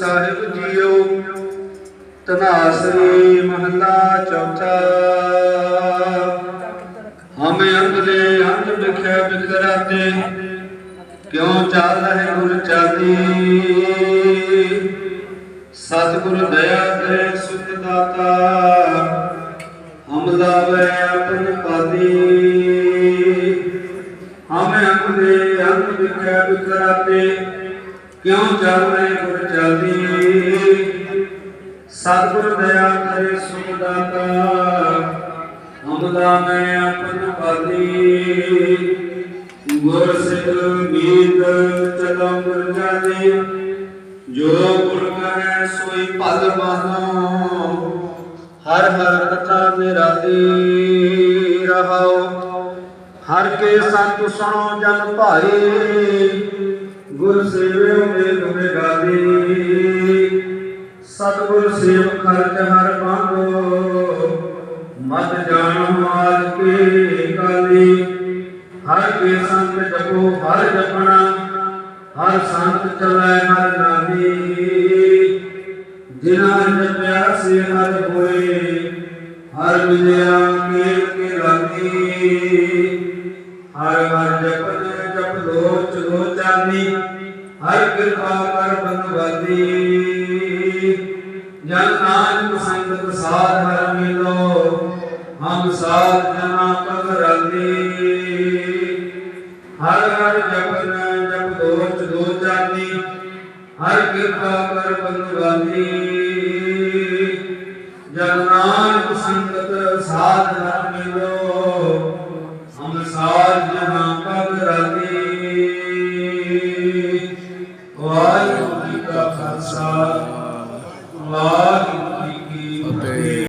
ਸਾਹਿਬ JIO ਤਨਾਸਰੀ ਮਹੱਲਾ ਚੌਥਾ। ਹਮੇ ਅੰਤ ਦੇ ਵਿਖੇ ਬਿਖਰਾਤੇ, ਕਿਉਂ ਚੱਲ ਰਹੇ ਗੁਰ ਚਾਲੀ ਸਤਿਗੁਰ ਦਇਆ ਕਰੇ ਸੁਖ ਦਾਤਾ, ਹਮ ਲਾਵੇ ਆਪਨ ਪਾਦੀ ਹਮੇ ਅੰਤ ਦੇ ਵਿਖੇ ਬਿਖਰਾਤੇ ਕਿਉਂ ਚੱਲ ਰਹੇ ਗੁਰ ਚਾਲੀ ਸਤਿਗੁਰ ਦਇਆ ਕਰੇ ਸੁਖ ਦਾਤਾ ਹਮਦਾ ਮੈਂ ਆਪਨ ਪਾਦੀ ਗੁਰ ਸਿੱਖ ਮੀਤ ਚਲਮ ਗੁਰ ਜਾਣੇ ਜੋ ਗੁਰ ਕਰੇ ਸੋਈ ਭਲ ਬਾਨੋ ਹਰ ਹਰ ਕਥਾ ਨਿਰਾਲੀ ਰਹਾਓ, ਹਰ ਕੇ ਸੰਤ ਸੁਣੋ ਜਨ ਭਾਈ। ਗੁਰ ਸੇਵਿਓ ਦੇ ਗੁਰ ਗਾਲੀ ਸਤਿਗੁਰ ਸੇਵ ਖਰਚ ਹਰ ਬਾਂਗੋ ਮਤ ਜਾਣ ਮਾਲ ਕੇ ਕਾਲੀ। ਹਰ ਕੇ ਸੰਤ ਜਪੋ, ਹਰ ਜਪਣਾ। ਹਰ ਸੰਤ ਚਲੈ ਹਰ ਨਾਮੀ। ਜਿਨਾ ਜਪਿਆ ਸੇ ਹਰ ਹੋਏ, ਹਰ ਮਿਲਿਆ ਮੇਲ ਕੇ ਲਾਗੀ ਲੋਚਾਨੀ ਹਰ ਕਿਰਪਾ ਕਰ ਬੰਦਵਾਦੀ ਜਨ ਨਾਨਕ ਸੰਗਤ ਸਾਧ ਹਰ ਮਿਲੋ, ਹਮ ਸਾਧ ਜਨਾ ਕਬਰਾਲੀ ਹਰ ਹਰ ਜਪਨ ਜਪ ਦੋਚ ਦੋਚਾਨੀ ਹਰ ਕਿਰਪਾ ਕਰ ਬੰਦਵਾਲੀ ਜਨ ਨਾਨਕ ਸੰਗਤ ਸਾਧ ਹਰ ਮਿਲੋ Lá